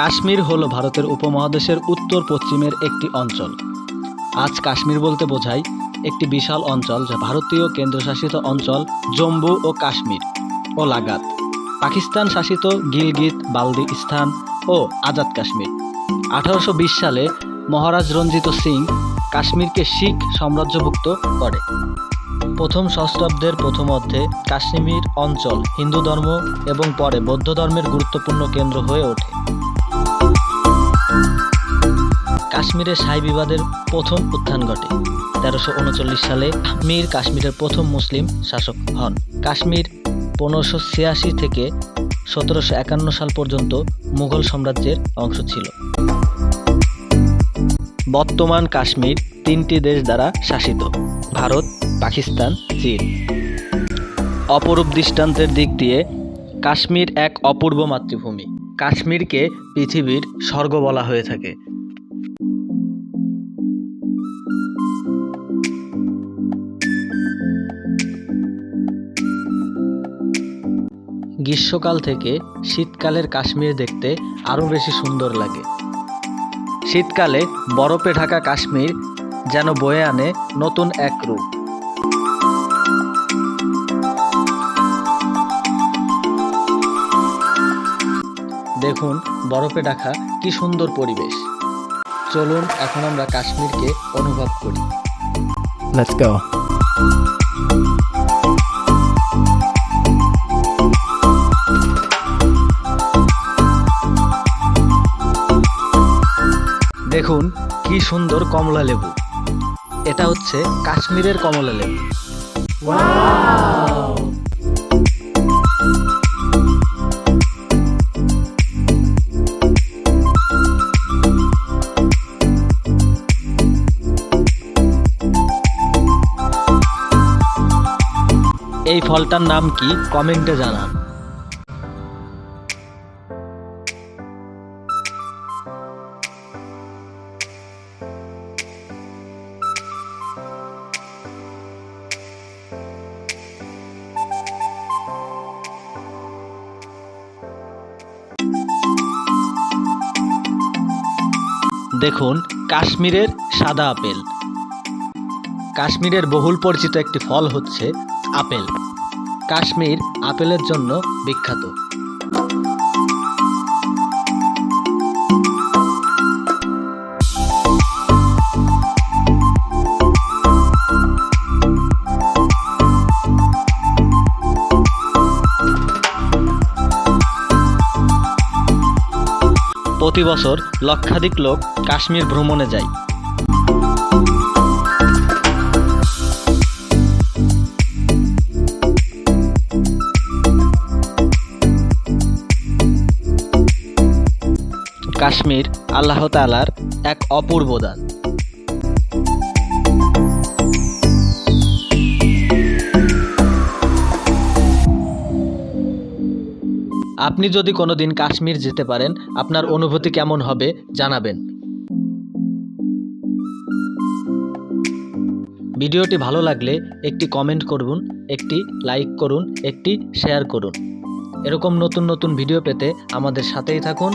কাশ্মীর হল ভারতের উপমহাদেশের উত্তর পশ্চিমের একটি অঞ্চল। আজ কাশ্মীর বলতে বোঝায় একটি বিশাল অঞ্চল যা ভারতীয় কেন্দ্রশাসিত অঞ্চল জম্মু ও কাশ্মীর ও লাগাত পাকিস্তান শাসিত গিলগিত বালদিস্তান ও আজাদ কাশ্মীর। আঠারোশো বিশ সালে মহারাজ রঞ্জিত সিং কাশ্মীরকে শিখ সাম্রাজ্যভুক্ত করে। প্রথম সহস্রাব্দের প্রথম অর্ধে কাশ্মীর অঞ্চল হিন্দু ধর্ম এবং পরে বৌদ্ধ ধর্মের গুরুত্বপূর্ণ কেন্দ্র হয়ে ওঠে। কাশ্মীরে সাই বিবাদের প্রথম উত্থান ঘটে। তেরোশো উনচল্লিশ সালে মীর কাশ্মীরের প্রথম মুসলিম শাসক হন। কাশ্মীর পনেরোশো ছিয়াশি থেকে সতেরোশো একান্ন সাল পর্যন্ত মুঘল সাম্রাজ্যের অংশ ছিল। বর্তমান কাশ্মীর তিনটি দেশ দ্বারা শাসিত, ভারত, পাকিস্তান, চীন। অপরূপ দৃষ্টান্তের দিক দিয়ে কাশ্মীর এক অপূর্ব মাতৃভূমি। কাশ্মীরকে পৃথিবীর স্বর্গ বলা হয়ে থাকে। গ্রীষ্মকাল থেকে শীতকালের কাশ্মীর দেখতে আরও বেশি সুন্দর লাগে। শীতকালে বরফে ঢাকা কাশ্মীর যেন বয়ে আনে নতুন এক রূপ। দেখুন বরফে ঢাকা কি সুন্দর পরিবেশ। চলুন এখন আমরা কাশ্মীরকে অনুভব করি. দেখুন কি সুন্দর কমলা লেবু এটা হচ্ছে কাশ্মীরের কমলা লেবু এই ফলটার নাম কি? কমেন্টে জানান। দেখুন কাশ্মীরের সাদা আপেল। কাশ্মীরের বহুল পরিচিত একটি ফল হচ্ছে আপেল। কাশ্মীর আপেলের জন্য বিখ্যাত। প্রতি বছর লক্ষাধিক লোক কাশ্মীর ভ্রমণে যায়। কাশ্মীর আল্লাহ তালার এক অপূর্ব দান। আপনি যদি কোনো দিন কাশ্মীর যেতে পারেন, আপনার অনুভূতি কেমন হবে জানাবেন। ভিডিওটি ভালো লাগলে একটি কমেন্ট করুন, একটি লাইক করুন, একটি শেয়ার করুন। এরকম নতুন নতুন ভিডিও পেতে আমাদের সাথেই থাকুন।